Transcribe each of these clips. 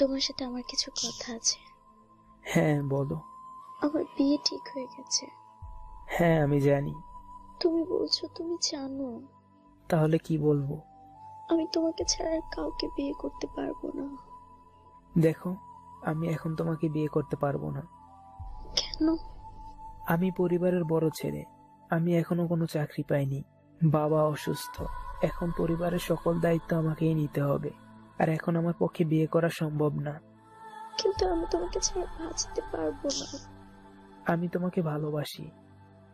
তোমার সাথে আমার কিছু কথা আছে। হ্যাঁ বলো। আমার বিয়ে ঠিক হয়ে গেছে। হ্যাঁ আমি জানি। তুমি বলছো তুমি জানো। তাহলে কি বলব? আমি তোমাকে ছাড়া আর কাউকে বিয়ে করতে পারব না। দেখো আমি এখন তোমাকে বিয়ে করতে পারব না। কেন? আমি পরিবারের বড় ছেলে। আমি এখনও কোনো চাকরি পাইনি। বাবা অসুস্থ। এখন পরিবারের সকল দায়িত্ব আমাকেই নিতে হবে। আর এখন আমার পক্ষে বিয়ে করা সম্ভব না। কিন্তু আমি তোমাকে ছাড়া বাঁচতে পারব না। আমি তোমাকে ভালোবাসি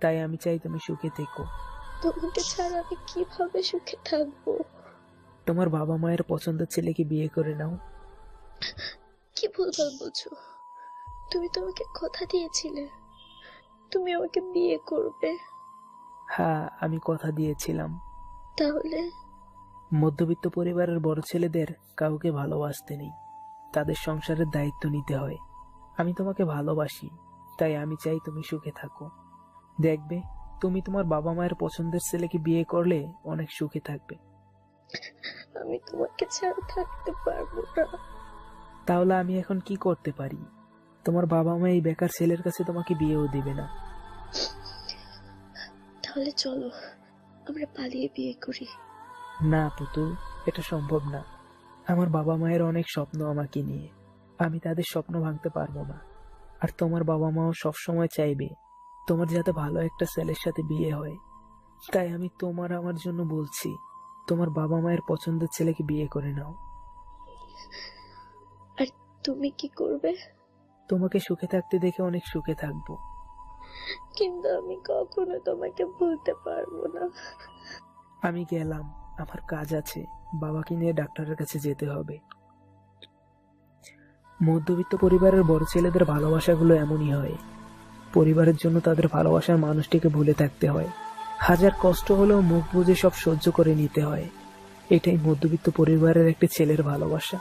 তাই আমি চাই তুমি সুখে থেকো। তোমাকে ছাড়া আমি কীভাবে সুখে থাকব? তোমার বাবা মায়ের পছন্দের ছেলেকে বিয়ে করে নাও। কি ভুলভাল বলছো তুমি তোমাকে কথা দিয়েছিলে। তুমি আমাকে বিয়ে করবে। হ্যাঁ আমি কথা দিয়েছিলাম। তাহলে মধ্যবিত্ত পরিবারের বড় ছেলেদের কাউকে ভালোবাসতে নেই। তাদের সংসারের দায়িত্ব নিতে হয়। আমি তোমাকে ভালোবাসি তাই আমি চাই তুমি সুখে থাকো। দেখবে তুমি তোমার বাবা মায়ের পছন্দের ছেলেকে বিয়ে করলে অনেক সুখে থাকবে। আমি তোমাকে ছাড়া থাকতে পারব না। তাহলে আমি এখন কি করতে পারি? তোমার বাবা মা এই বেকার ছেলের কাছে তোমাকে বিয়েও দিবে না। তাহলে চলো আমরা পালিয়ে বিয়ে করি। না পুতুল এটা সম্ভব না। আমার বাবা মায়ের অনেক স্বপ্ন আমাকে নিয়ে। আমি তাদের স্বপ্ন ভাঙতে পারব না। আর তোমার বাবা মাও সবসময় চাইবে তোমার যাতে ভালো একটা ছেলের সাথে বিয়ে হয়। তাই আমি তোমার আমার জন্য বলছি তোমার বাবা মায়ের পছন্দের ছেলেকে বিয়ে করে নাও। আর তুমি কি করবে? তোমাকে সুখে থাকতে দেখে অনেক সুখে থাকব। কিন্তু আমি কখনো তোমাকে ভুলতে পারব না। আমি গেলাম। আমার কাজ আছে, বাবাকে নিয়ে ডাক্তারের কাছে যেতে হবে। মধ্যবিত্ত পরিবারের বড় ছেলেদের ভালোবাসাগুলো এমনই হয়। পরিবারের জন্য তাদের ভালোবাসার মানুষটিকে ভুলে থাকতে হয়। হাজার কষ্ট হলেও মুখ বুঝে সব সহ্য করে নিতে হয়। এটাই মধ্যবিত্ত পরিবারের একটি ছেলের ভালোবাসা।